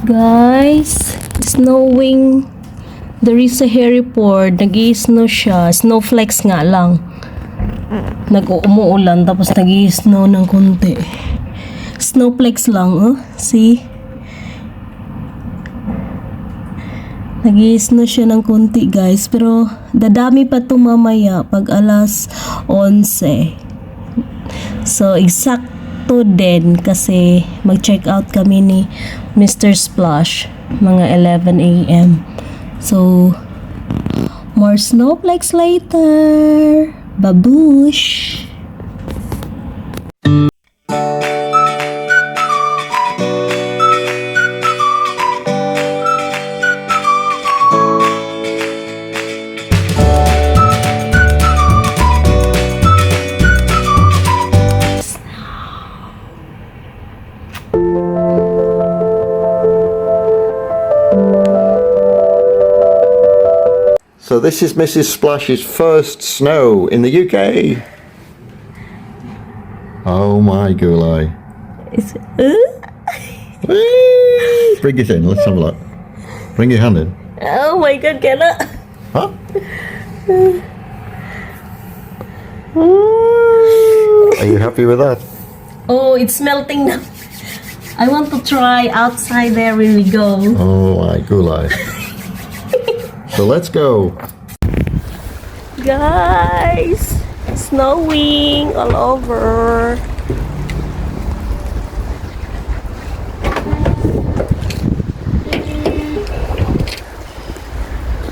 Guys, snowing. There is a hairy report. nag snow siya. Snowflakes nga lang. Nag-umuulan tapos nag snow ng konti. Snowflakes lang, oh. See? nag snow siya ng konti, guys. Pero, dadami pa ito mamaya pag alas 11. So, eksakto din kasi mag-check out kami ni Mr. Splash mga 11 a.m. So, more snowflakes later. Babush! This is Mrs. Splash's first snow in the UK. Oh my gulai. Is, uh? Bring it in, let's have a look. Bring your hand in. Oh my god, cannot! Huh? Are you happy with that? Oh, it's melting now. I want to try outside there when we go. Oh my gulai. so let's go. Guys, snowing all over.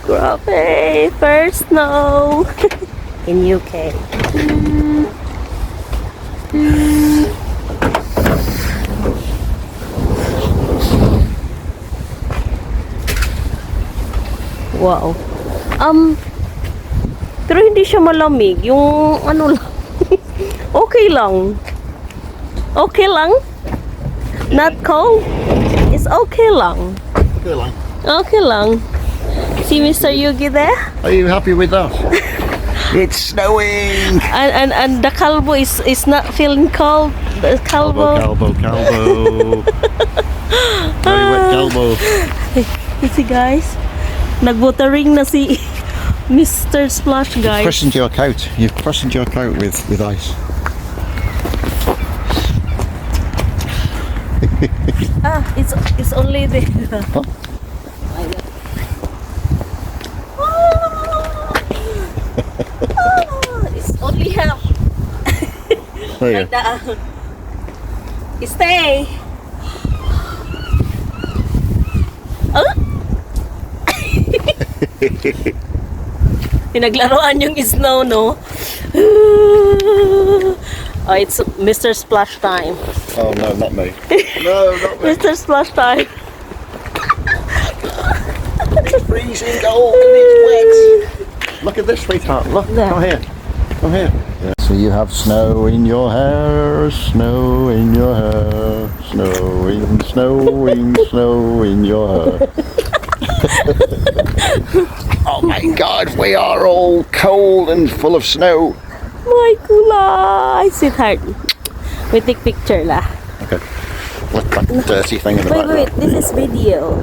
Grabe, first snow in UK. Wow. Um, pero hindi siya malamig. Yung ano lang. okay lang. Okay lang. Not cold. It's okay lang. Okay lang. See Mr. Yugi there? Are you happy with that? it's snowing! And, and, and the calvo is, is not feeling cold. The Calbo, calvo. calbo, calbo. Very wet calbo. You see guys? Nag-watering na si Mr. Splash guys. Freshened your coat. You've freshened your coat with, with ice. Ah, it's it's only the. Huh? Ah, it's only half. There Like that. Stay. Ah? Pinaglaruan yung snow, no? Oh, it's Mr. Splash time. Oh no, not me. No, not me. Mr. Splash time. It's freezing cold and it's wet. Look at this, sweetheart. Look, There. come here. Come here. So you have snow in your hair, snow in your hair, snowing, snowing, snow in your hair. oh my God, we are all cold and full of snow. My kulay! Sweetheart. We take picture la. Okay. Look that dirty thing in the Wait, wait, this is video.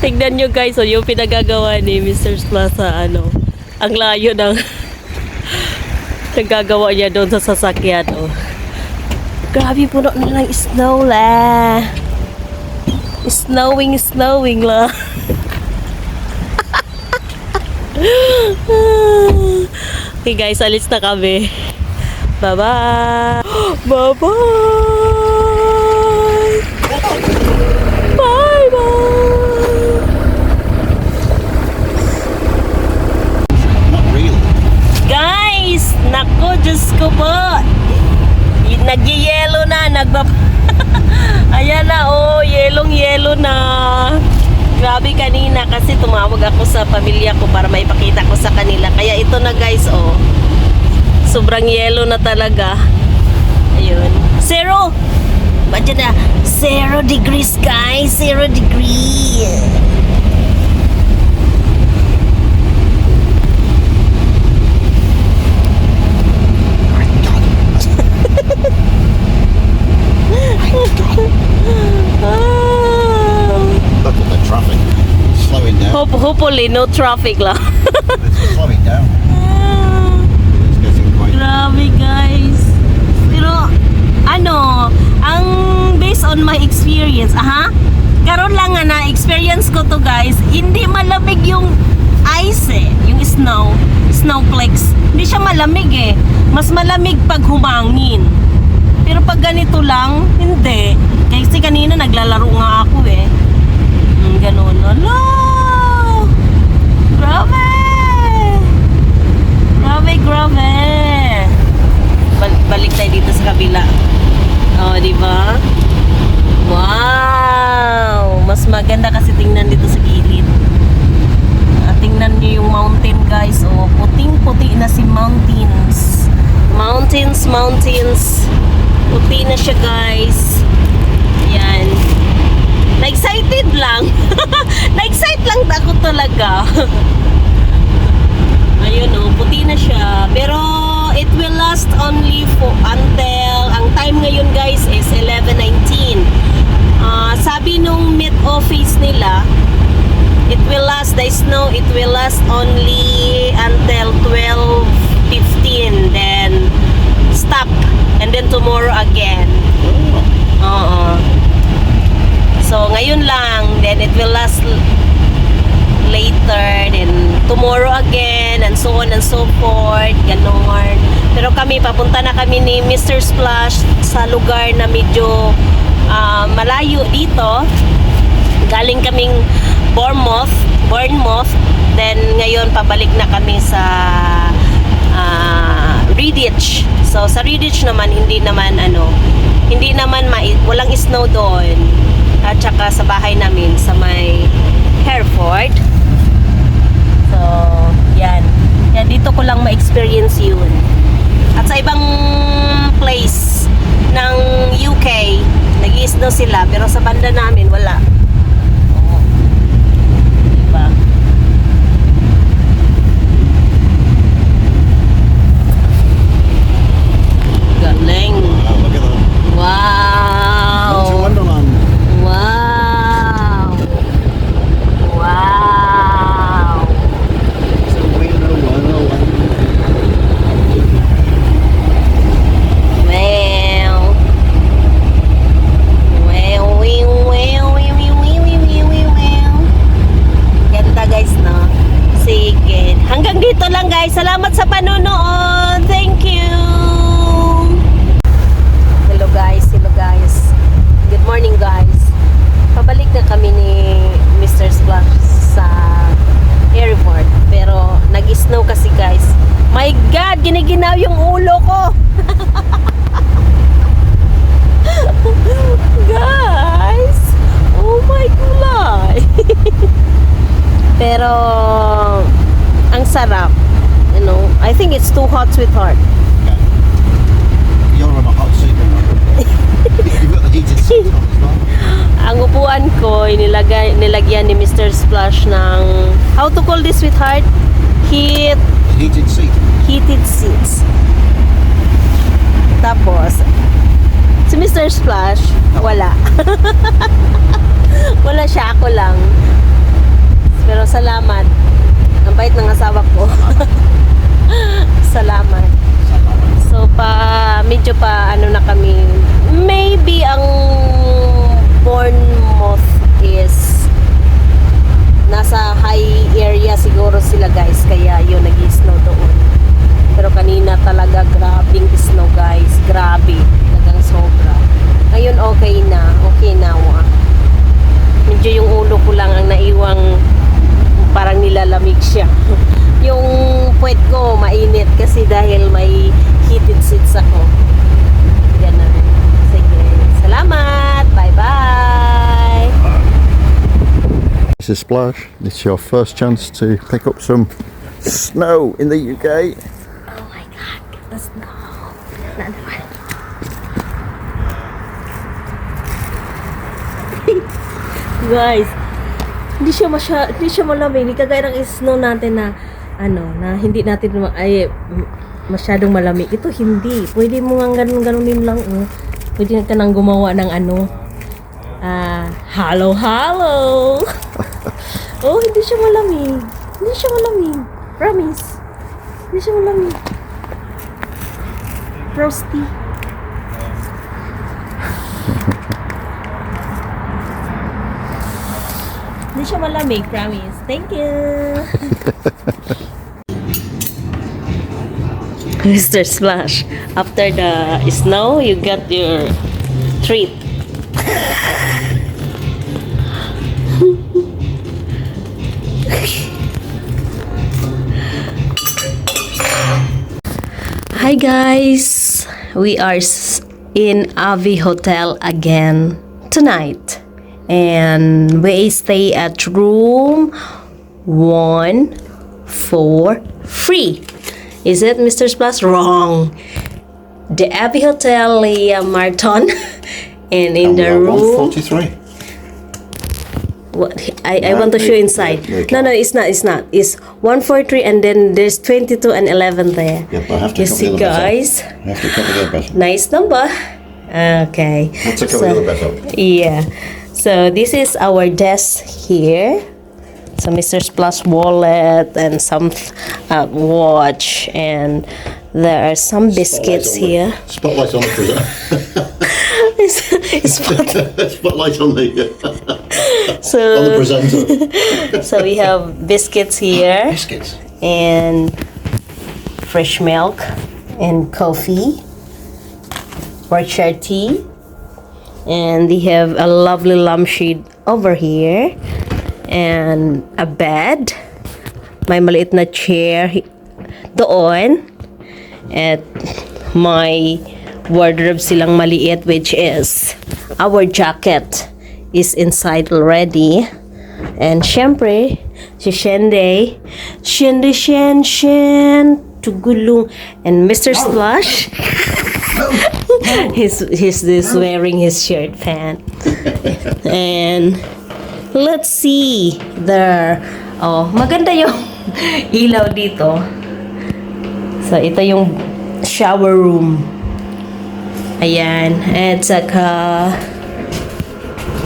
Tignan nyo guys, so yung pinagagawa ni Mr. Splash sa ano, ang layo ng nagagawa niya doon sa sasakyan. Oh. Grabe, puno na ng snow la. Snowing, snowing la. okay guys, alis na kami. Bye-bye! Bye-bye! Bye-bye! Guys! Nako, Diyos ko po! Nagyayelo na, nagbab... Ayan na, oh, yelong-yelo na. Grabe kanina kasi tumawag ako sa pamilya ko para maipakita ko sa kanila. Kaya ito na guys, oh. Sobrang yelo na talaga. Ayun. Zero! Badya na. Zero degrees, guys. Zero degree. Hopefully no traffic lang. It's slowing down. It's getting quite. Grabe guys. Pero ano, ang based on my experience, aha, karon lang nga na experience ko to guys, hindi malamig yung ice eh, yung snow, snowflakes. Hindi siya malamig eh. Mas malamig pag humangin. Pero pag ganito lang, hindi. Kasi kanina naglalaro nga ako eh. Mm, ganun. Ala! Grabe! Grabe, grabe! Bal- balik tayo dito sa kabila. Oh, di ba? Wow! Mas maganda kasi tingnan dito sa gilid. Ah, tingnan niyo yung mountain, guys. Oh, puting-puti na si mountains. Mountains, mountains. Puti na siya, guys. Yan. Na-excited lang. Na-excite lang ako talaga. Ayun oh, puti na siya. Pero it will last only for until ang time ngayon guys is 11:19. Ah, sabi nung mid office nila, it will last the snow, it will last only until 12:15 then stop and then tomorrow again. Oo. So ngayon lang, then it will last later, then tomorrow again, and so on and so forth, ganon. Pero kami, papunta na kami ni Mr. Splash sa lugar na medyo ah, malayo dito. Galing kaming Bournemouth, Bournemouth, then ngayon pabalik na kami sa ah, Redditch. So sa Redditch naman, hindi naman ano, hindi naman mai- walang snow doon. At saka sa bahay namin sa may Hereford. So, yan. Yan, dito ko lang ma-experience yun. At sa ibang place ng UK, nag-i-snow sila, pero sa banda namin, wala. Pero, ang sarap. You know, I think it's too hot, sweetheart. You're on a hot seat. You've got the heated seat on as well. Ang upuan ko, nilagay, nilagyan ni Mr. Splash ng, how to call this, sweetheart? Heat, heated seat. heated seats. Tapos, si Mr. Splash, wala. wala siya, ako lang. Pero salamat. Ang bait ng asawa ko. salamat. So, pa, medyo pa, ano na kami, maybe ang Bournemouth is nasa high area siguro sila guys, kaya yun, nag-snow doon. Pero kanina talaga grabing snow guys, grabe, talagang sobra. Ngayon okay na, okay na wa. Medyo yung ulo ko lang ang naiwang parang nilalamig siya. yung puwet ko mainit kasi dahil may heated seats ako. This is Splash. It's your first chance to pick up some snow in the UK. Oh my God. get The snow. Na naman. Guys, hindi siya masya, hindi siya malamig. Hindi kagaya ng snow natin na ano, na hindi natin ma- ay masyadong malamig. Ito hindi. Pwede mo nga ganun-ganunin lang. Oh. Pwede ka nang gumawa ng ano, ah, halo halo. Oh, hindi siya malamig. Hindi siya malamig. Promise. Hindi siya malamig. Frosty. Hindi siya malamig, promise. Thank you. Mr. Splash, after the snow, you got your treat. Hi guys, we are in Avi Hotel again tonight, and we stay at room one four three. Is it Mr. Splash? Wrong. The Abbey Hotel, Leah Marton and in the room. 143. What I, I want to show inside. No, no, it's not. It's not. It's one four three, and then there's twenty two and eleven there. Yep, I have to You cover see, the other guys. I have to cover the other bed. Nice number. Okay. I have to cover the other bed. Yeah. So this is our desk here. So Mr. Splash wallet and some uh, watch and there are some biscuits here. Spotlight on the presenter. it's. Spotlight on the, on the so presenter. so we have biscuits here Biscuits. and fresh milk and coffee, Berkshire tea, and they have a lovely lampshade over here and a bed. May maliit na chair doon at my wardrobe silang maliit which is our jacket is inside already. And syempre, si Shende, Shende Shen Shen, Tugulong, and Mr. Splash. he's, he's this wearing his shirt pant. and let's see there. Oh, maganda yung ilaw dito. So, ito yung shower room. Ayan. At saka,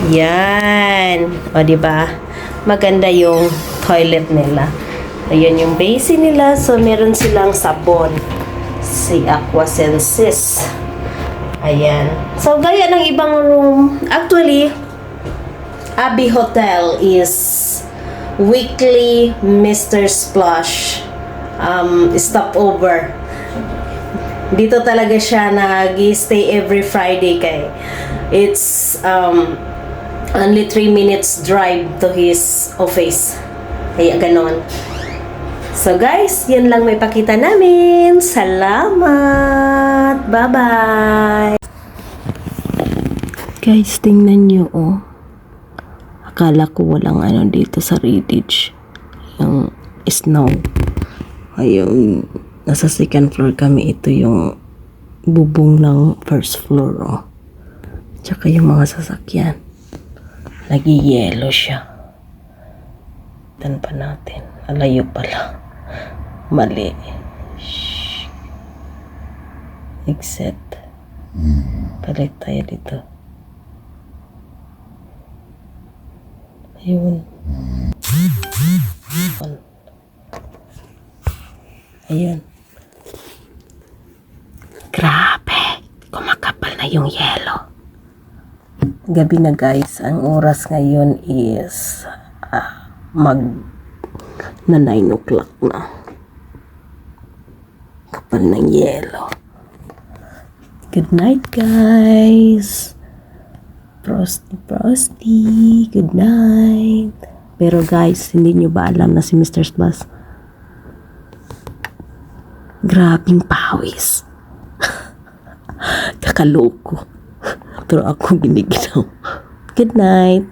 yan. O, di ba? Maganda yung toilet nila. Ayan yung basin nila. So, meron silang sabon. Si Aqua Senses. Ayan. So, gaya ng ibang room. Actually, Abbey Hotel is weekly Mr. Splash um, stopover. Dito talaga siya nag-stay every Friday kay it's um, only 3 minutes drive to his office. Kaya ganon. So guys, yan lang may pakita namin. Salamat! Bye-bye! Guys, tingnan nyo oh. Akala ko walang ano dito sa Ridge. Yung snow. Ayun, nasa second floor kami. Ito yung bubong ng first floor, oh. Tsaka yung mga sasakyan. Nag-yellow siya. Tan pa natin. Alayo pala. Mali. Shh. Exit. Balik tayo dito. Ayun. Ayan. Grabe. Kumakapal na yung yelo. Gabi na guys. Ang oras ngayon is ah, mag na 9 o'clock na. Kapal ng yelo. Good night guys. Frosty, Frosty. Good night. Pero guys, hindi nyo ba alam na si Mr. Splash grabing pawis. Kakaloko. Pero ako giniginaw. Good night.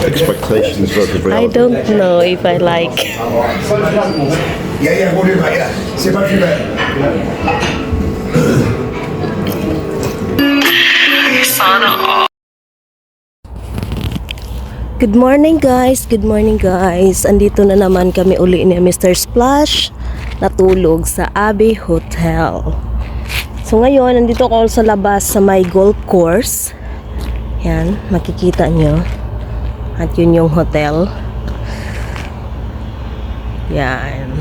Expectations versus I don't know if I like. Yeah, yeah, we'll do yeah. C'est pas plus bad. Good morning guys, good morning guys. Andito na naman kami uli ni Mr. Splash natulog sa Abbey Hotel. So ngayon, nandito ako sa labas sa may golf course. Yan, makikita nyo. At yun yung hotel. Yan.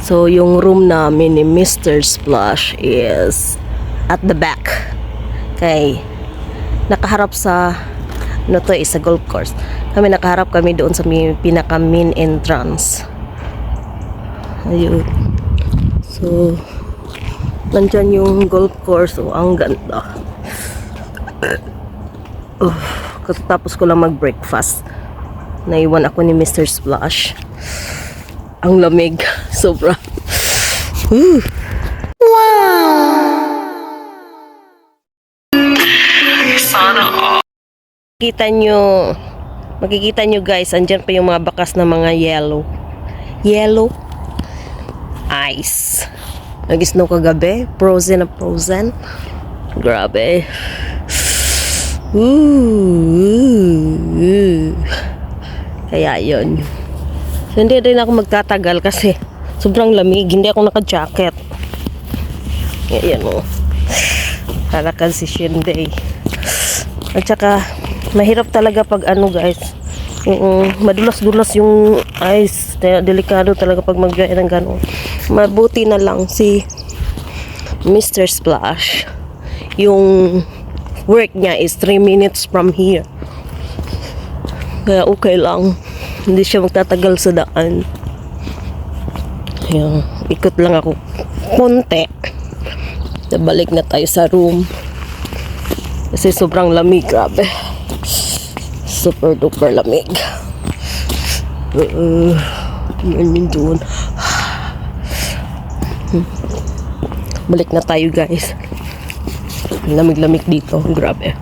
So yung room namin ni Mr. Splash is at the back. Kay nakaharap sa ano to is a golf course. Kami nakaharap kami doon sa may pinaka main entrance. Ayun. So, nandyan yung golf course. Oh, ang ganda. Oh, katapos ko lang mag-breakfast. Naiwan ako ni Mr. Splash. Ang lamig. Sobra. Whew. Makikita nyo, makikita nyo guys, andyan pa yung mga bakas na mga yellow. Yellow ice. Nag-snow kagabi, frozen na frozen. Grabe. Ooh. Kaya yun. So, hindi rin ako magtatagal kasi sobrang lamig. Hindi ako naka-jacket. Ayan o. Kalakal si Shinday. At saka, mahirap talaga pag ano guys, yung madulas-dulas yung ice. Kaya delikado talaga pag mag ng gano'n. Mabuti na lang si Mr. Splash. Yung work niya is 3 minutes from here. Kaya okay lang. Hindi siya magtatagal sa daan. Ayan, ikot lang ako konti. Balik na tayo sa room. Kasi sobrang lamig, grabe. Super duper lamig. Uh, yun doon. Balik na tayo guys. Lamig-lamig dito, grabe.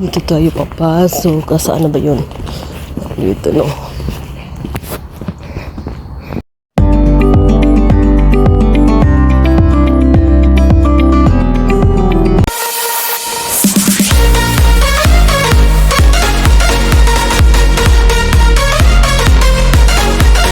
Dito tayo papasok. Saan na ba yun? Dito no.